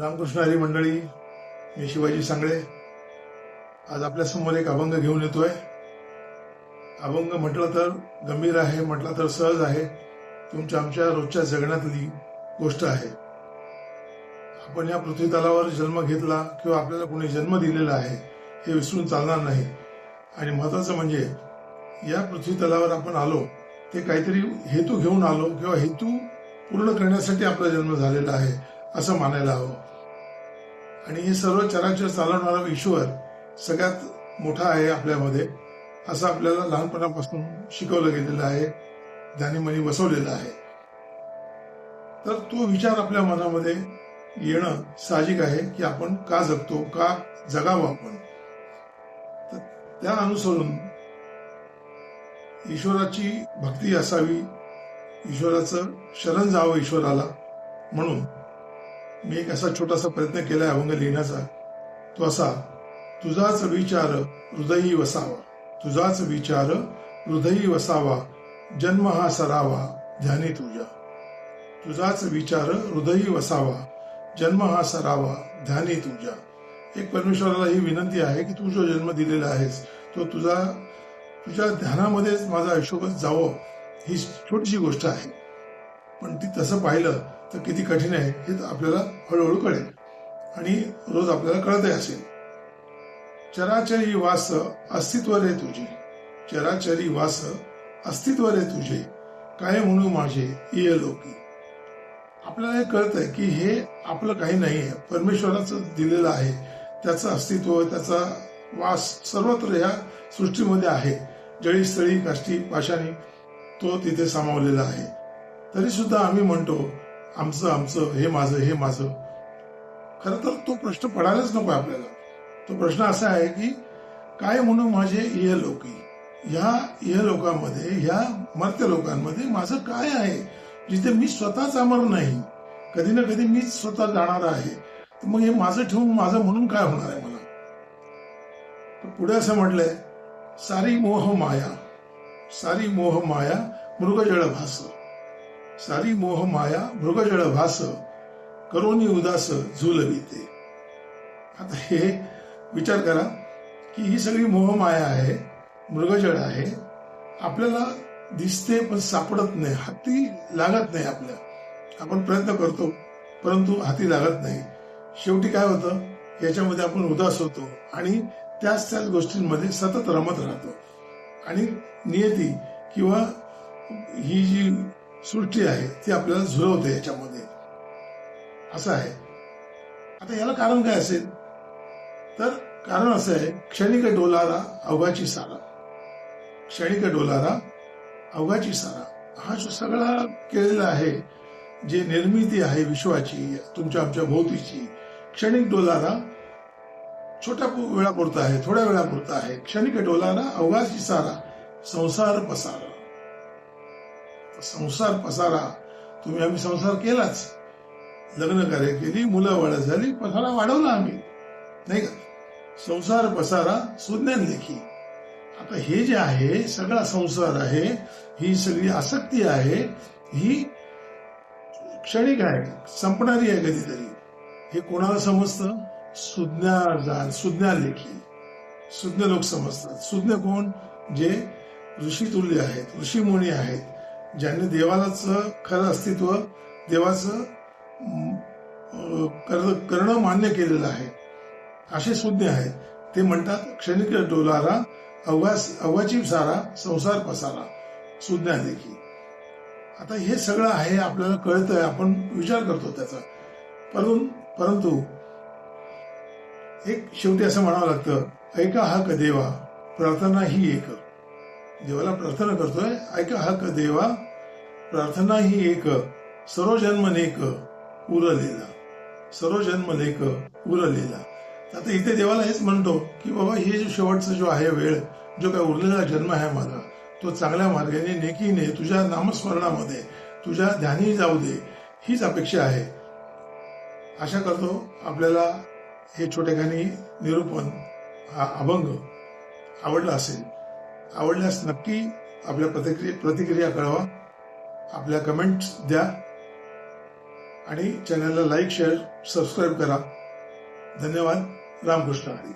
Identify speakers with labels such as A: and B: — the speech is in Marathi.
A: रामकृष्ण हरी मंडळी मी शिवाजी सांगळे. आज आपल्यासमोर एक अभंग घेऊन येतोय. अभंग म्हटलं तर गंभीर आहे म्हटलं तर सहज आहे. तुमच्या आमच्या रोजच्या जगण्यातली गोष्ट आहे. आपण या पृथ्वी तलावर जन्म घेतला किंवा आपल्याला कोणी जन्म दिलेला आहे हे विसरून चालणार नाही. आणि महत्वाचं म्हणजे या पृथ्वी तलावर आपण आलो ते काहीतरी हेतू घेऊन आलो किंवा हेतू पूर्ण करण्यासाठी आपला जन्म झालेला आहे असं मानायला हवं. आणि हे सर्व चराचर चालवणारा ईश्वर सगळ्यात मोठा आहे आपल्यामध्ये असं आपल्याला लहानपणापासून शिकवलं गेलेलं आहे ध्यानीमनी बसवलेलं आहे. तर तो विचार आपल्या मनामध्ये येणं साहजिक आहे की आपण का जगतो का जगावं आपण? तर त्या अनुसरून ईश्वराची भक्ती असावी ईश्वराचं शरण जावं ईश्वराला म्हणून. मी एक असा छोटासा प्रयत्न केलाय अभंग लिहिण्याचा. तो असा तुझाच विचार हृदयी वसावा. तुझाच विचार हृदयी वसावा. जन्म हा सरावा ध्यानी तुझ्या. तुझाच विचार हृदयी वसावा. जन्म हा सरावा ध्यानी तुझ्या. एक परमेश्वराला ही विनंती आहे की तू जो जन्म दिलेला आहेस तो तुझा तुझ्या ध्यानामध्येच माझा आयुष्यभर जावं ही छोटीशी गोष्ट आहे. पण ती तसं पाहिलं तर किती कठीण आहे हे आपल्याला हळूहळू कळेल. आणि रोज आपल्याला कळतही असेल. चराचरी वास अस्तित्व रे तुझे. चराचरी वास अस्तित्व रे तुझे. काय म्हणू माझे ये लोकी. आपल्याला हे कळतंय की हे आपलं काही नाही आहे परमेश्वराचं दिलेलं आहे. त्याचं अस्तित्व त्याचा वास सर्वत्र या सृष्टीमध्ये आहे. जळी स्थळी काष्टी पाशानी तो तिथे सामावलेला आहे. तरी सुद्धा आम्ही म्हणतो आमचं आमचं हे माझं हे माझं. खर तर तो प्रश्न पडायलाच नको आपल्याला. तो प्रश्न असा आहे की काय म्हणू माझे इह लोकी? ह्या इह लोकांमध्ये ह्या मर्त्य लोकांमध्ये माझं काय आहे? जिथे मी स्वतःच अमर नाही कधी ना कधी मीच स्वतः जाणार आहे. मग हे माझं ठेवून माझं म्हणून काय होणार आहे मला? पुढे असं म्हटलंय सारी मोह माया सारी मोह माया मृगजळ भास सारी मोह माया मृगजळ भास करोनी उदास झुलविते आता हे विचार करा की ही सगळी मोह माया आहे मृगजळ आहे आपल्याला दिसते पण सापडत नाही हाती लागत नाही आपल्या. आपण प्रयत्न करतो परंतु हाती लागत नाही. शेवटी काय होतं? याच्यामध्ये आपण उदास होतो आणि त्याच त्याच गोष्टींमध्ये सतत रमत राहतो. आणि नियती किंवा ही जी सृष्टी आहे ती आपल्याला झुरवते याच्यामध्ये. असं आहे. आता याला कारण काय असेल? तर कारण असं आहे क्षणिक डोलारा अवघाची सारा. क्षणिक डोलारा अवघाची सारा. हा जो सगळा केलेला आहे जे निर्मिती आहे विश्वाची तुमच्या आमच्या भोवतीची क्षणिक डोलारा छोट्या वेळापुरता आहे थोड्या वेळापुरता आहे. क्षणिक डोलारा अवघाची सारा संसार पसारा. संसार पसारा. तुम्ही आम्ही संसार केलाच. लग्न कार्य केली मुलं वाढ झाली पसारा वाढवला आम्ही. नाही का? संसार पसारा सुज्ञान लेखी आता हे जे आहे सगळा संसार आहे ही सगळी आसक्ती आहे ही क्षणिक आहे संपणारी आहे कधीतरी. हे कोणाला समजतं? सुज्ञा सुज्ञा लेखी सुज्ञ लोक समजतात. सुज्ञ कोण? जे ऋषी तुल्य आहेत ऋषीमुनी आहेत. ज्यांनी देवालाच खरं अस्तित्व देवाचं करणं मान्य केलेलं आहे असे सुज्ञ आहेत. ते म्हणतात क्षणिक डोलारा अवघास अव्वाची सारा संसार पसारा. सुज्ञा देखील. आता हे सगळं आहे आपल्याला कळतंय आपण विचार करतो त्याचा. परंतु परंतु एक शेवटी असं म्हणावं लागतं ऐका हा देवा प्रार्थना ही एक. देवाला प्रार्थना करतोय ऐका हक देवा प्रार्थना ही एक सर्व जन्म नेक उरलेला. सर्व जन्म लेख उरलेला. आता इथे देवाला हेच म्हणतो की बाबा हे जो शेवटचा जो आहे वेळ जो काय उरलेला जन्म आहे माझा तो चांगल्या मार्गाने नेकीने तुझ्या नामस्मरणामध्ये तुझ्या ध्यानी जाऊ दे हीच अपेक्षा आहे. आशा करतो आपल्याला हे छोटेखानी निरूपण हा अभंग आवडला असेल. आवडल्यास नक्की आपल्या प्रतिक्रिया प्रतिक्रिया कळवा आपल्या कमेंट्स द्या. आणि चॅनलला लाईक शेअर सबस्क्राईब करा. धन्यवाद. रामकृष्ण हरी.